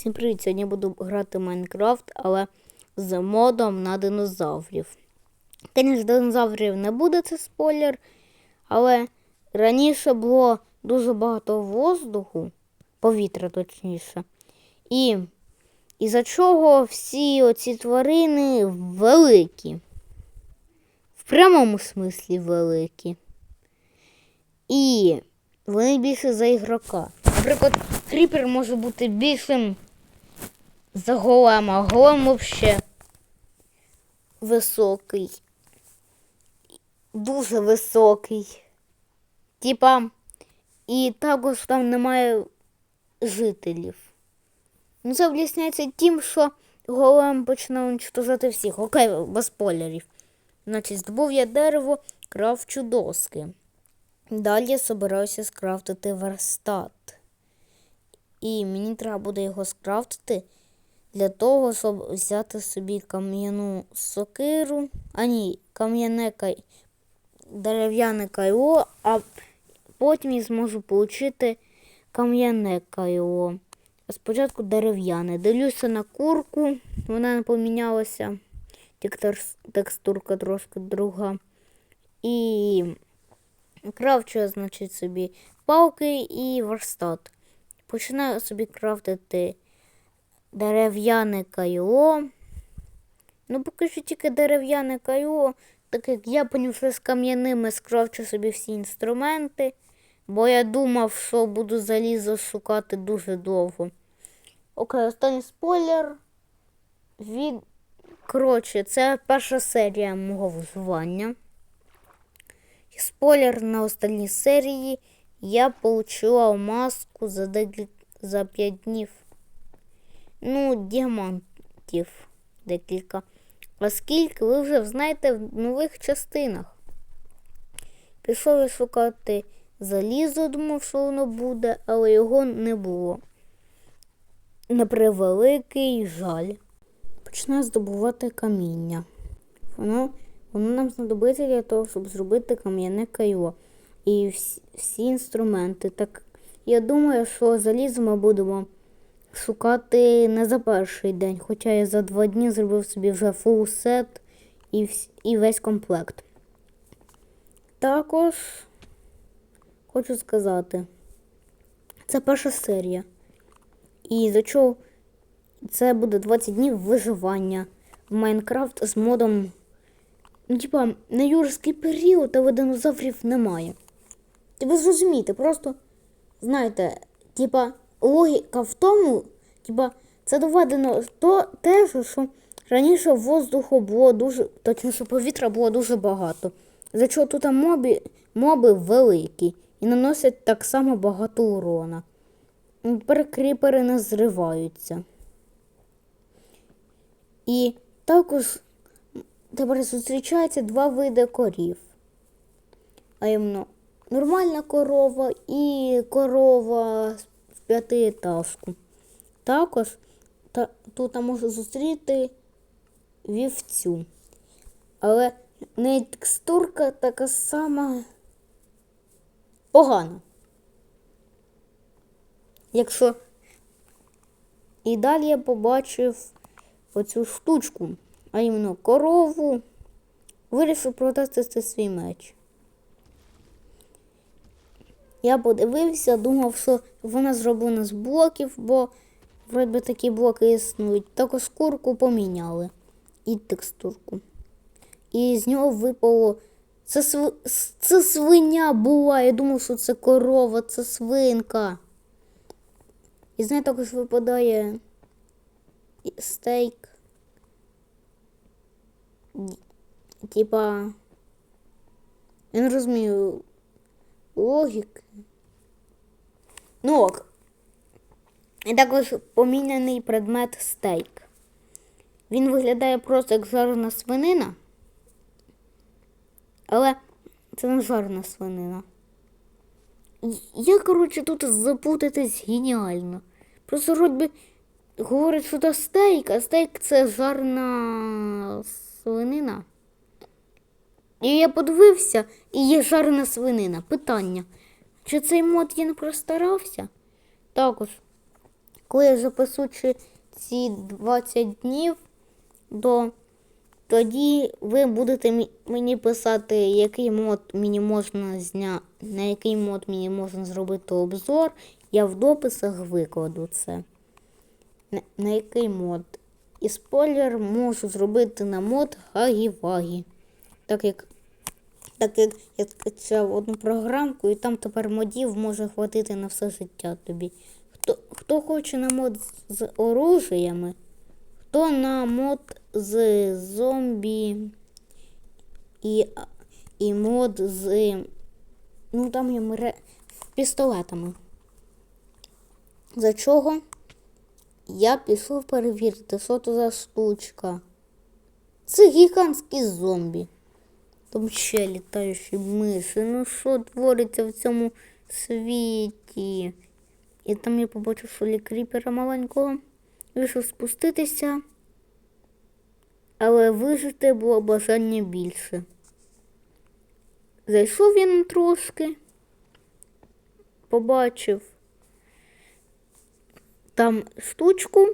Всім привіт! Сьогодні буду грати в Майнкрафт, але з модом на динозаврів. Звісно, динозаврів не буде, це спойлер. Але раніше було дуже багато воздуху, повітря точніше. І із-за чого всі оці тварини великі. В прямому смислі великі. І вони більше за ігрока. Наприклад, кріпер може бути більшим за голема, голем взагалі високий. Дуже високий. Типа, і також там немає жителів. Ну, це об'ясняється тим, що голем почне уничтожати всіх. Окей, без спойлерів. Значить, здобув я дерево, кравчу доски. Далі я собираюся скрафтити верстат. І мені треба буде його скрафтити для того, щоб взяти собі кам'яну сокиру, а ні, кам'яне кай... дерев'яне кайло, а потім я зможу отримати кам'яне кайло. Спочатку дерев'яне. Дивлюся на курку, вона не помінялася, текстурка трошки друга. І крафчу, я, значить, собі палки і верстат. Починаю собі крафтити дерев'яне кайло. Ну, поки що тільки дерев'яне кайло, так як я поняв, що з кам'яними скрафчу собі всі інструменти, бо я думав, що буду залізо шукати дуже довго. Окей, останній спойлер. Від... Коротше, це перша серія мого виживання. Спойлер на останній серії. Я получила маску за декіль... за 5 днів. Ну, діамантів декілька. Оскільки ви вже знаєте в нових частинах. Пішов я шукати залізо, думав, що воно буде, але його не було. На превеликий жаль. Починаю здобувати каміння. Воно, воно нам знадобиться для того, щоб зробити кам'яне кайло і всі, всі інструменти. Так я думаю, що залізо ми будемо шукати не за перший день, хоча я за два дні зробив собі вже фул сет і, і весь комплект. Також хочу сказати, це перша серія. І за чого це буде 20 днів виживання в Майнкрафт з модом. Ну, типа, на юрський період, але динозаврів немає. Ти ви зрозумієте, просто знаєте, типа, логіка в тому, типа, це доведено то те, що раніше воздуху було дуже, точніше повітря було дуже багато. За чого тут моби, моби великі і наносять так само багато урона. Тепер кріпери не зриваються. І також тепер зустрічаються два види корів. А іменно нормальна корова і корова в п'ятиэтажку. Також та, тут можна зустріти вівцю. Але неї текстурка така сама погана. Якщо і далі я побачив оцю штучку, а іменно корову, вирішив протестити свій меч. Я подивився, думав, що вона зроблена з блоків, бо вроді такі блоки існують. Також курку поміняли і текстурку. І з нього випало. Це, св... це свиня була. Я думав, що це корова, це свинка. І з неї також випадає стейк. Типа. Я не розумію логіки. Ну ок. І також поміняний предмет стейк. Він виглядає просто як жарена свинина. Але це не жарена свинина. Я, коротше, тут запутатись геніально. Просто вроді говорять, що це стейк, а стейк це жарена свинина. І я подивився, і є жарена свинина. Питання. Чи цей мод я не простарався? Також коли я запису ці 20 днів, до, тоді ви будете мені писати, який мод мені можна зня... на який мод мені можна зробити обзор. Я в дописах викладу це. На, на який мод. І спойлер можу зробити на мод Хагі-Вагі. Так як, так як я скачав одну програмку, і там тепер модів може хватити на все життя тобі. Хто, хто хоче на мод з, оружіями, хто на мод з зомбі і, і мод з. Ну там є мере... пістолетами. За чого? Я пішов перевірити, що то за штучка. Це гігантські зомбі. Там ще літаючі миші. Ну що твориться в цьому світі? І там я побачив, що кріпера маленького. Вийшов спуститися. Але вижити було бажання більше. Зайшов він трошки, побачив там штучку,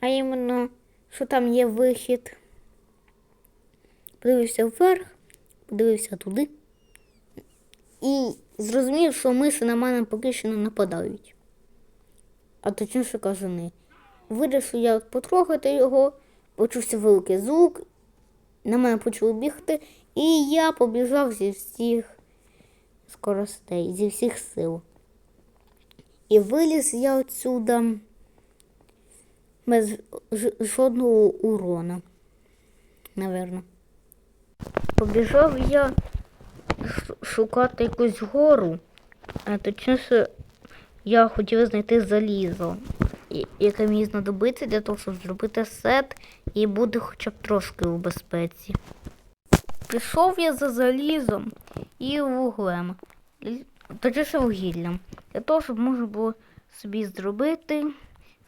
а іменно, що там є вихід. Подивився вверх, подивився туди. І зрозумів, що миші на мене поки що не нападають. А точніше кажани. Вирішив я потрогати його, почувся великий звук, на мене почали бігти, і я побіжав зі всіх скоростей, зі всіх сил. І виліз я отсюда без жодного урона, наверно. Побіжав я шукати якусь гору, а точніше я хотів знайти залізо, яке мені знадобиться для того, щоб зробити сет і бути хоча б трошки у безпеці. Пішов я за залізом і вуглем, точніше вугіллям, для того, щоб можна було собі зробити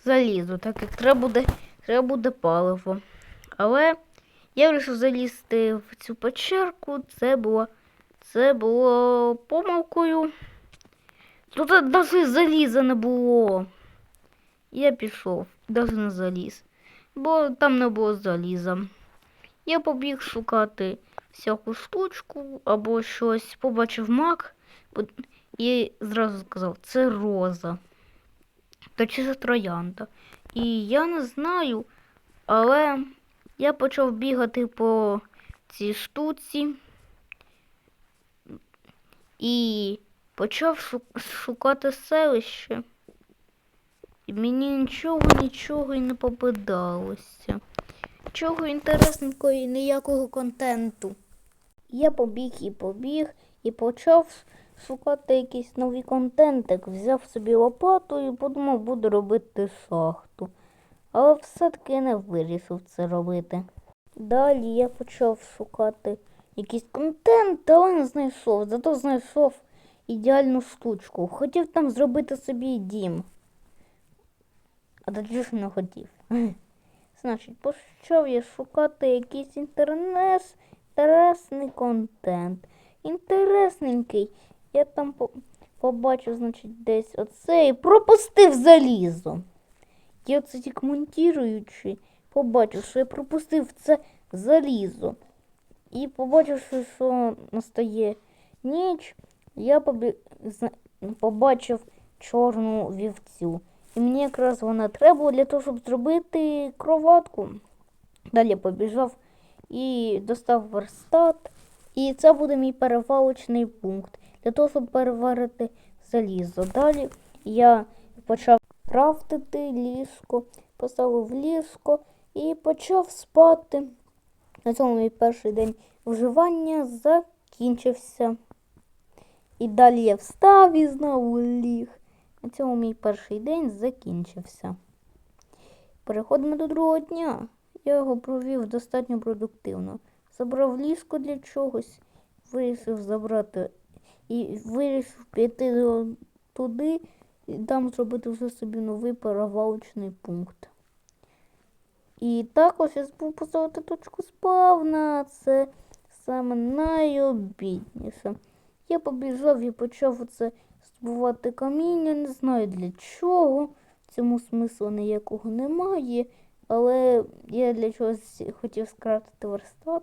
залізо, так як треба буде, треба буде паливо. Але я вирішив залізти в цю печерку, це було, це було помилкою. Тут навіть заліза не було. Я пішов, навіть не заліз, бо там не було заліза. Я побіг шукати всяку штучку або щось, побачив мак і зразу сказав, це роза. Та чи це троянда. І я не знаю, але я почав бігати по цій штуці і почав шукати селище. І мені нічого, нічого і не попадалося. Чого інтересненького і ніякого контенту. Я побіг і побіг і почав шукати якийсь новий контентик. Взяв собі лопату і подумав, буду робити шахту. Але все-таки не вирішив це робити. Далі я почав шукати якийсь контент, але не знайшов. Зато знайшов ідеальну штучку. Хотів там зробити собі дім. А тоді ж не хотів. Значить, почав я шукати якийсь інтернет, інтересний контент. Інтересненький. Я там по- побачив, значить, десь оце і пропустив залізо. Я оце тільки монтіруючи, побачив, що я пропустив це залізо. І побачивши, що настає ніч, я побачив чорну вівцю. І мені якраз вона треба для того, щоб зробити кроватку. Далі побіжав і достав верстат. І це буде мій перевалочний пункт для того, щоб переварити залізо. Далі я почав крафтити ліжко, поставив ліжко і почав спати. На цьому мій перший день вживання закінчився. І далі я встав і знову ліг. На цьому мій перший день закінчився. Переходимо до другого дня. Я його провів достатньо продуктивно. Забрав ліжко для чогось, вирішив забрати і вирішив піти туди і там зробити вже собі новий перевалочний пункт. І також я забув поставити точку спавна. Це саме найобідніше. Я побіжав і почав оце збувати каміння, не знаю для чого. цьому смислу ніякого немає, але я для чогось хотів скрафтити верстат,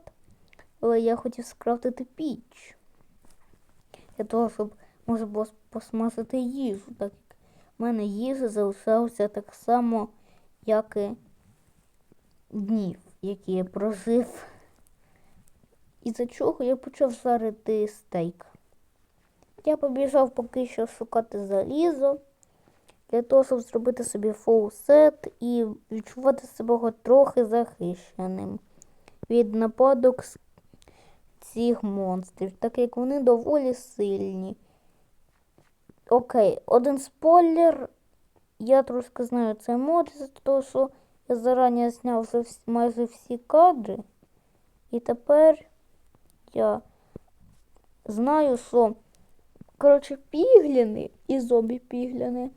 але я хотів скрафтити піч. Для того, щоб можна було посмажити їжу, так в мене їжа залишалася так само, як і днів, які я прожив. Із-за чого я почав жарити стейк. Я побіжав поки що шукати залізо для того, щоб зробити собі фоусет і відчувати себе трохи захищеним від нападок цих монстрів, так як вони доволі сильні. Окей, один спойлер. Я трошки знаю цей мод, того, що я зарані зняв майже всі кадри. І тепер я знаю, що коротше, пігліни і зомбі пігліни,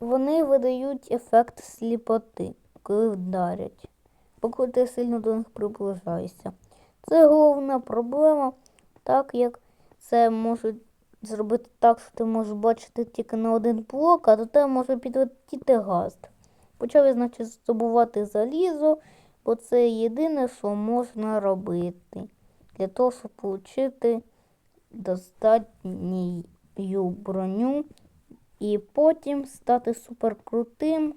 вони видають ефект сліпоти, коли вдарять, поки ти сильно до них приближаєшся. Це головна проблема, так як це можуть зробити так, що ти можеш бачити тільки на один блок, а до тебе може підлетіти газ. Почав я, значить, здобувати залізо, бо це єдине, що можна робити для того, щоб отримати достатню броню і потім стати суперкрутим,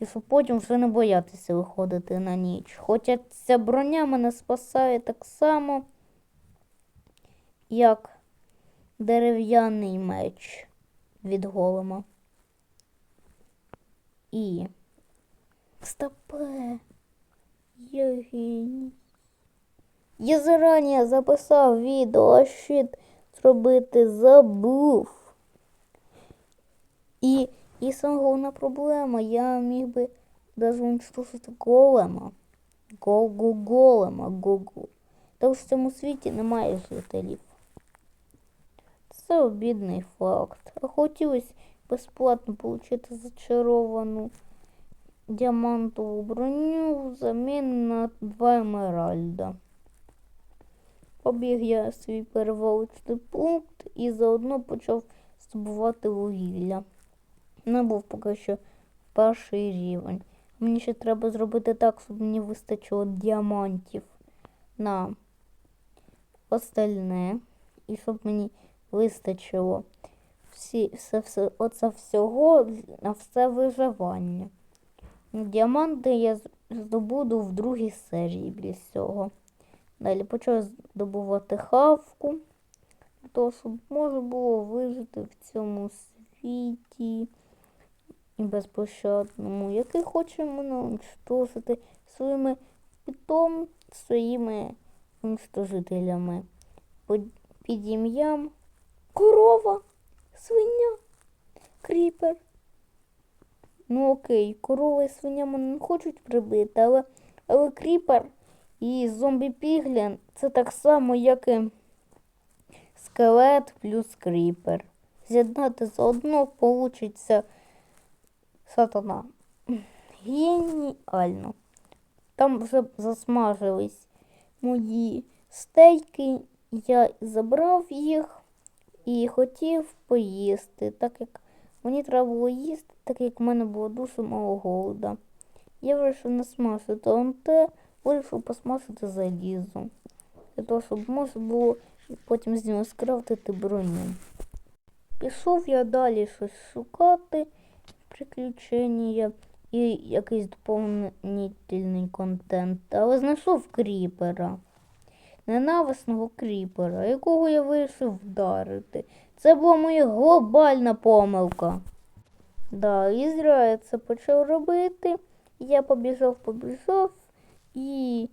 і щоб потім вже не боятися виходити на ніч. Хоча ця броня мене спасає так само, як дерев'яний меч від голема. І стопе. Я геній. Я зарані записав відео, а щит зробити забув. І, і саме головна проблема, я міг би уничтожити голема. Гогу голема, гогу. Тому що в цьому світі немає жителів. Це обідний факт. Хотілося безплатно отримати зачаровану діамантову броню взамін на два емеральда. Побіг я свій перевалочний пункт і заодно почав здобувати вугілля. Не був поки що перший рівень. Мені ще треба зробити так, щоб мені вистачило діамантів на остальне. І щоб мені вистачило всі, все, все, оце всього на все виживання. Діаманти я здобуду в другій серії біля цього. Далі почав здобувати хавку, того, щоб можна було вижити в цьому світі і безпощадному, який хоче мене уничтожити своїми питом, своїми уничтожителями. Під ім'ям корова, свиня, кріпер. Ну окей, корова і свиня мене не хочуть прибити, але, але кріпер. І зомбі піглін це так само, як і скелет плюс кріпер. З'єднати заодно получиться сатана. Геніально. Там вже засмажились мої стейки, я забрав їх і хотів поїсти, так як мені треба було їсти, так як в мене було дуже мало голода. Я вирішив не смажити он те, вирішив посмажити залізо. Для того, щоб можна було потім з нього скрафтити броню. Пішов я далі щось шукати, приключення і якийсь доповнительний контент, але знайшов кріпера. Ненависного кріпера, якого я вирішив вдарити. Це була моя глобальна помилка. Да, і зря я це почав робити. Я побіжав, побіжав і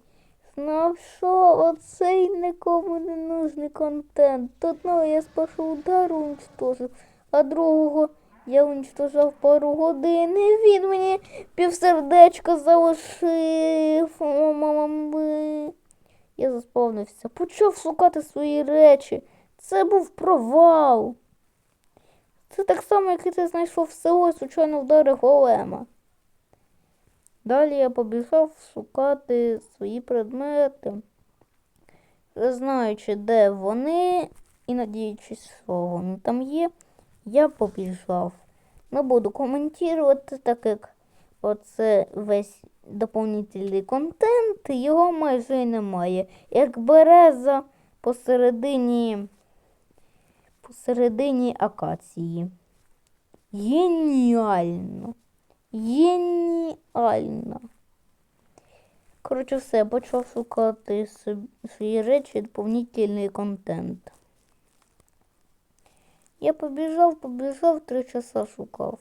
знав, що оцей нікому не нужний контент. Одного я з першого удару уничтожив, а другого я уничтожав пару годин. І він мені півсердечка залишив. Я заспавнився, почав шукати свої речі. Це був провал. Це так само, як і ти знайшов село, случайно вдари голема. Далі я побіжав шукати свої предмети, знаючи, де вони, і надіючись, що вони там є, я побіжав не буду коментувати, так як оце весь доповнительний контент, його майже й немає. Як береза посередині, посередині акації. Геніально. Геніально. Коротше, все, почав шукати свої речі, доповнительний контент. Я побіжав, побіжав, три часа шукав.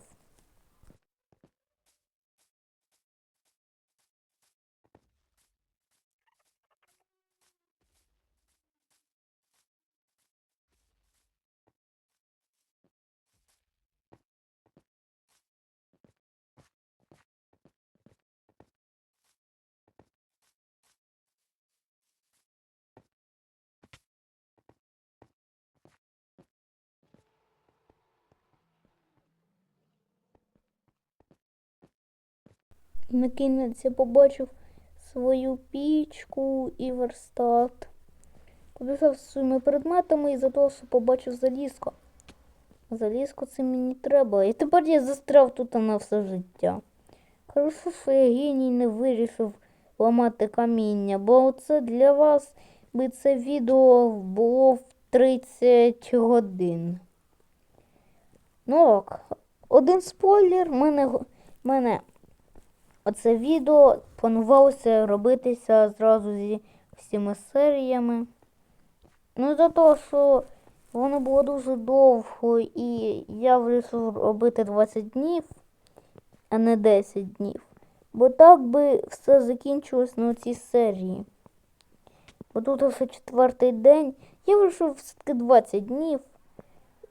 Кінець я побачив свою пічку і верстат. Побіжав з своїми предметами і за того, що побачив залізко. Залізко це мені треба. І тепер я застряв тут на все життя. Хорошо, що я геній не вирішив ламати каміння, бо це для вас би це відео було в 30 годин. Ну ок, один спойлер, мене, мене оце відео планувалося робитися зразу зі всіма серіями. Ну, за того, що воно було дуже довго, і я вирішив робити 20 днів, а не 10 днів. Бо так би все закінчилось на цій серії. Бо тут вже четвертий день. Я вирішив все-таки 20 днів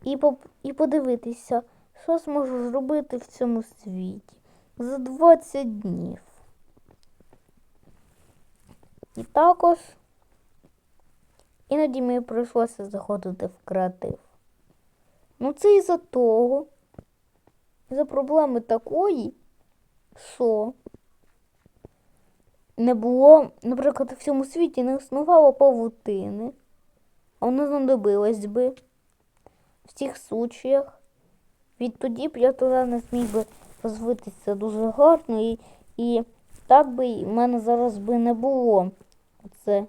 і, поп- і подивитися, що зможу зробити в цьому світі за 20 днів. І також іноді мені прийшлося заходити в креатив. Ну це із-за того, із-за проблеми такої, що не було, наприклад, в цьому світі не існувало павутини, а воно знадобилось би в цих случаях. Відтоді б я туди не зміг би розвитися дуже гарно і, і так би в мене зараз би не було це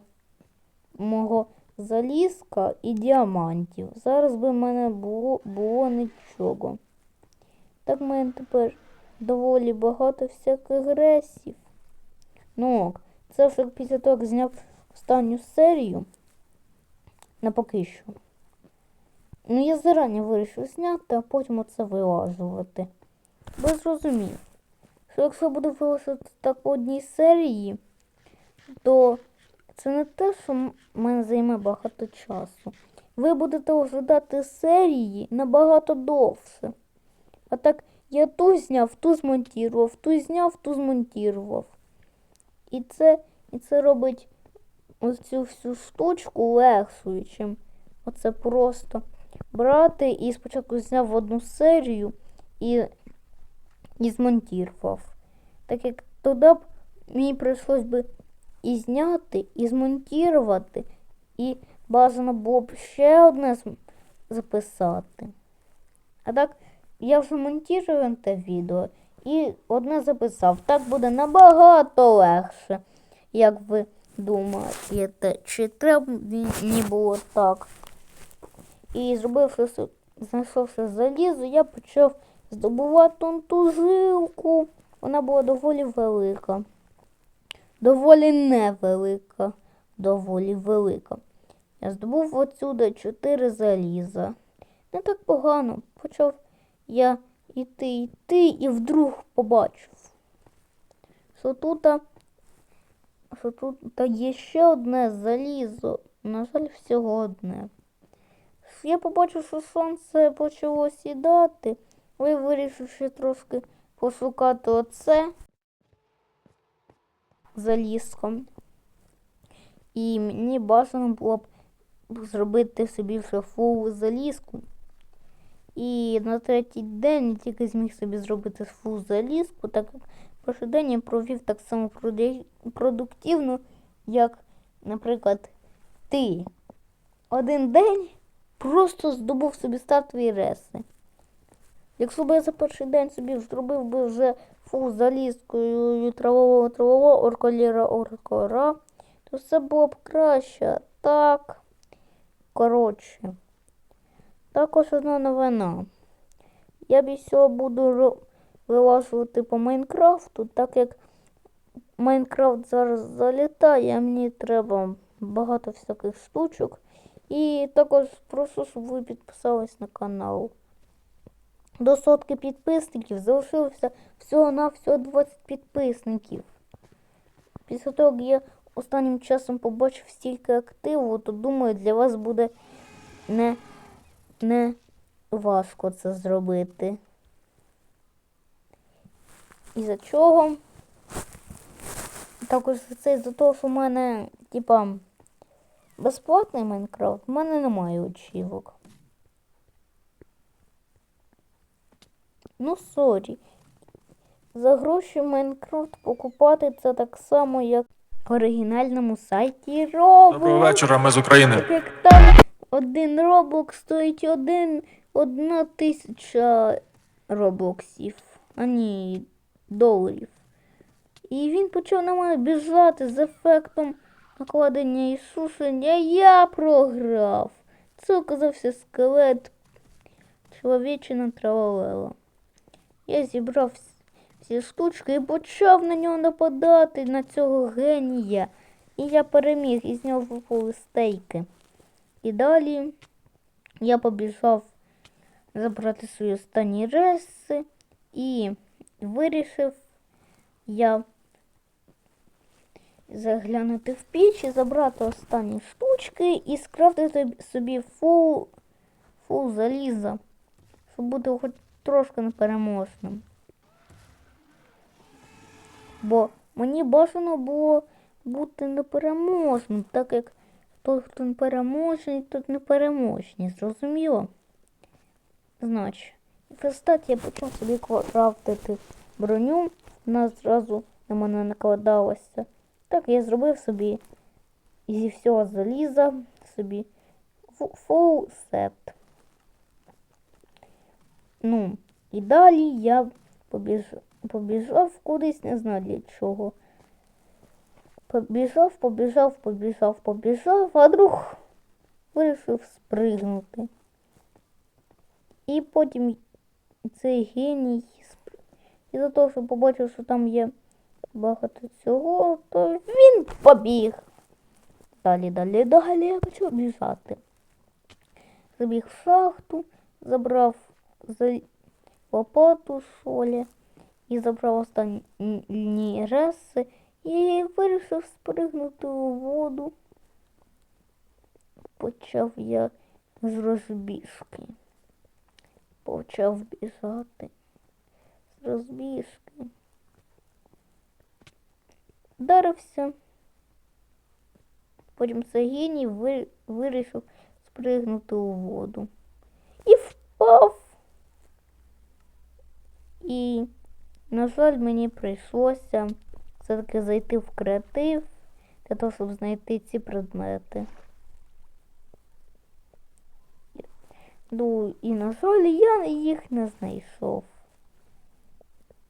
мого залізка і діамантів. Зараз би в мене було, було нічого. Так в мене тепер доволі багато всяких ресів. Ну, ок, це вже після того, як зняв останню серію на поки що. Ну, я зарані вирішив зняти, а потім оце вилажувати. Бо зрозумів, що якщо буду вилажувати так по одній серії, то це не те, що мене займе багато часу. Ви будете ожидати серії набагато довше. А так я ту зняв, ту змонтував, ту зняв, ту змонтував. І це, і це робить ось цю всю штучку легшою, чим оце просто брати і спочатку зняв одну серію і, і змонтував. Так як тоді б мені прийшлось би і зняти, і змонтувати, і бажано було б ще одне записати. А так я вже монтую те відео і одне записав. Так буде набагато легше, як ви думаєте, чи треба мені було так. І зробивши, знайшовши залізо, я почав здобувати он ту жилку. Вона була доволі велика. Доволі невелика, доволі велика. Я здобув отсюди чотири заліза. Не так погано. Почав я йти, йти і вдруг побачив, що тут, що тут є ще одне залізо. На жаль, всього одне. Я побачив, що сонце почало сідати. Ви вирішив ще трошки пошукати оце залізком. І мені бажано було б зробити собі фул залізку. І на третій день я тільки зміг собі зробити фул залізку, так як перший день я провів так само продуктивно, як, наприклад, ти. Один день просто здобув собі стартові реси. Якщо б я за перший день собі зробив би вже фу залізкою травового травового орколіра оркора, то все було б краще. Так. Коротше. Також одна новина. Я б цього буду вилажувати по Майнкрафту, так як Майнкрафт зараз залітає, мені треба багато всяких штучок. І також прошу, щоб ви підписались на канал. До сотки підписників залишилося всього-навсього 20 підписників. Після того, як я останнім часом побачив стільки активу, то думаю, для вас буде не, не важко це зробити. І за чого? Також це за того, що в мене, типа, безплатний Майнкрафт, в мене немає очівок. Ну, сорі. За гроші Майнкрафт покупати це так само, як в оригінальному сайті Roblox. Доброго вечора, ми з України. Так як там один роблок стоїть один, одна тисяча роблоксів, а ні, доларів. І він почав на мене біжати з ефектом накладення і сушення. Я програв. Це оказався скелет чоловічина траволела. Я зібрав всі штучки і почав на нього нападати, на цього генія. І я переміг, і з нього випали стейки. І далі я побіжав забрати свої останні реси і вирішив я заглянути в піч і забрати останні штучки і скрафтити собі фул, фул заліза, щоб бути хоч трошки непереможним. Бо мені бажано було бути непереможним, так як той, хто непереможний, тот непереможний, зрозуміло? Значить, в я почав собі крафтити броню, вона зразу на мене накладалася. Так я зробив собі зі всього заліза собі фу- фул сет. Ну, і далі я побіж... побіжав кудись, не знаю для чого. Побіжав, побіжав, побіжав, побіжав, а друг вирішив спригнути. І потім цей геній спр- із-за того, що побачив, що там є багато цього, то він побіг. Далі, далі, далі я почав біжати. Забіг в шахту, забрав за лопату солі і забрав останні реси і вирішив спригнути у воду. Почав я з розбіжки. Почав біжати з розбіжки. Вдарився. Потім ви- вирішив спригнути у воду. І впав. І, на жаль, мені прийшлося все-таки зайти в креатив для того, щоб знайти ці предмети. Ну, і, на жаль, я їх не знайшов.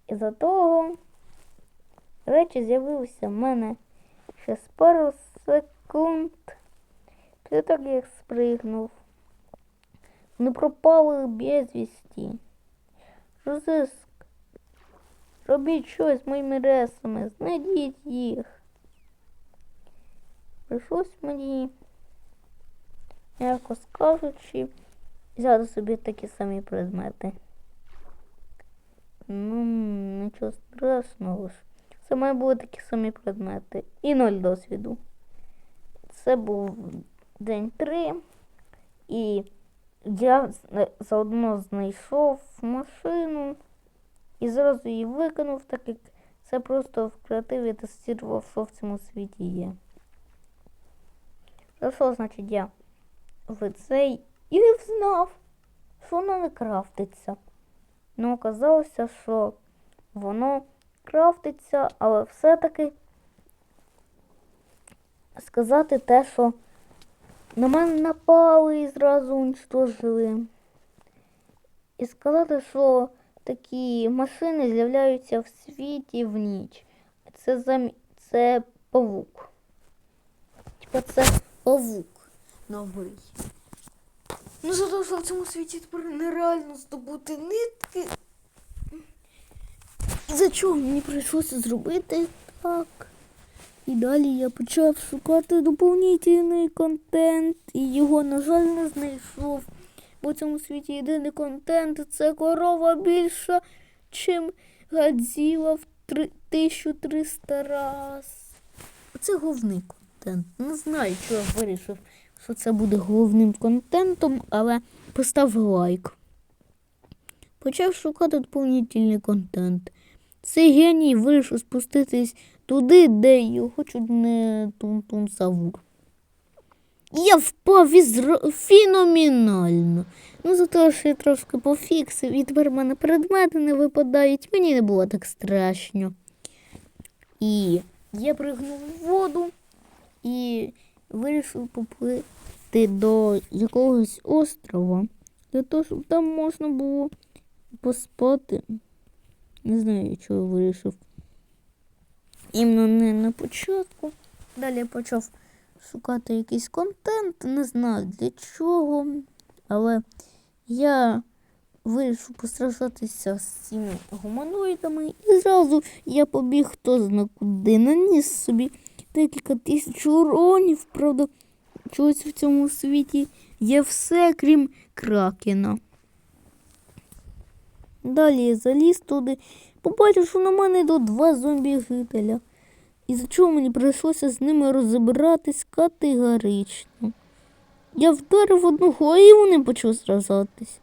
І за того речі з'явилися в мене ще з пару секунд. Ти так як спригнув. Вони пропали безвісті. Розиск. Робіть щось з моїми ресами, знайдіть їх. Прийшлось мені, м'яко скажучи, взяти собі такі самі предмети. Ну, нічого страшного ж. Це має були такі самі предмети. І ноль досвіду. Це був день три. І я заодно знайшов машину і зразу її викинув, так як це просто в креативі тестував, що в цьому світі є. За що, значить, я в цей і знав, що воно не крафтиться. Ну, оказалося, що воно крафтиться, але все-таки сказати те, що на мене напали і зразу уничтожили. і сказати, що такі машини з'являються в світі в ніч. Це зам... це павук. Типа це павук новий. Ну, за те, що в цьому світі тепер нереально здобути нитки. За чого мені прийшлося зробити так? І далі я почав шукати доповнительний контент, і його, на жаль, не знайшов. Бо в цьому світі єдиний контент це корова більша, чим Гадзіла в три- 1300 раз. Це головний контент. Не знаю, чого я вирішив, що це буде головним контентом, але постав лайк. Почав шукати доповнительний контент. Цей геній вирішив спуститись туди, де його чуть не тун-тун савур. Я впав із феноменально. Ну, за те, що я трошки пофіксив, і тепер в мене предмети не випадають, мені не було так страшно. І я пригнув в воду і вирішив поплити до якогось острова, для того, щоб там можна було поспати. Не знаю, чого я вирішив. Іменно не на початку. Далі я почав шукати якийсь контент, не знаю для чого. Але я вирішив постраждатися з цими гуманоїдами. І зразу я побіг хто зна куди. Наніс собі декілька тисяч уронів. Правда, чогось в цьому світі є все, крім кракена. Далі я заліз туди, побачив, що на мене йдуть два зомбі-жителя. І за чого мені прийшлося з ними розібратись категорично. Я вдарив одного, і вони почали сражатись.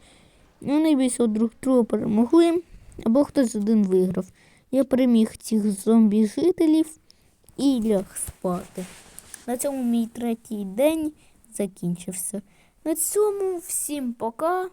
Вони більше друг друга перемогли, або хтось один виграв. Я переміг цих зомбі-жителів і ляг спати. На цьому мій третій день закінчився. На цьому всім пока.